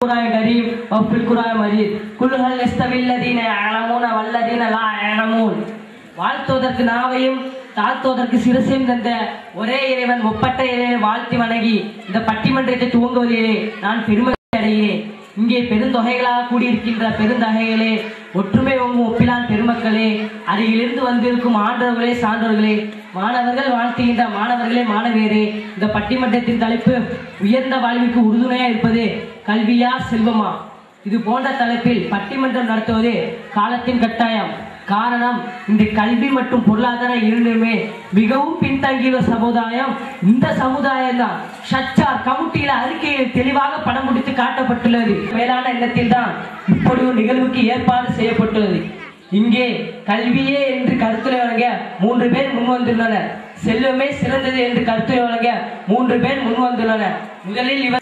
القرآن الكريم وفي القرآن المجيد قل هل يستوي الذين يعلمون والذين لا يعلمون வாழ்த்துவதற்கு நாவையும் தாழ்த்துவதற்கு சிரசையும் தந்த ஒரே இறைவன் முப்பட்ட இறைவனை வாழ்த்தி வணங்கி இந்த பட்டிமன்றத்தை துவங்குவதிலே நான் பெருமை அடைகிறேன் இங்கே பெருந்தொகைகளாக கூடியிருக்கின்ற பெருந்தகைகளே ஒற்றுமை ஓங்கும் ஒப்பிலான் பெருமக்களே அருகிலிருந்து வந்திருக்கும் ஆண்டவர்களே சான்றவர்களே மாணவர்கள் வாழ்த்துகின்ற மாணவர்களே மாணவியரே இந்த பட்டிமன்றத்தின் தலைப்பு உயர்ந்த வாழ்விற்கு உறுதுணையா இருப்பது கல்வியா செல்வமா? இது போன்ற தலைப்பில் பட்டிமன்றம் நடத்துவது காலத்தின் கட்டாயம். காரணம் இந்த கல்வி மற்றும் பொருளாதாரம் இரண்டுமே மிகவும் பின்தங்கிய சமுதாயம். இந்த சமுதாயம் தான் சச்சார் கமிட்டியில அறிக்கையில் தெளிவாக படம் முடித்து காட்டப்பட்டுள்ளது. மேலான எண்ணத்தில் தான் இப்படி ஒரு நிகழ்வுக்கு ஏற்பாடு செய்யப்பட்டுள்ளது. இங்கே கல்வியே என்று கருத்துரை வழங்க மூன்று பேர் முன் வந்துள்ளனர். செல்வமே சிறந்தது என்று கருத்துரை வழங்க மூன்று பேர் முன் வந்துள்ளனர். முதலில் இவர்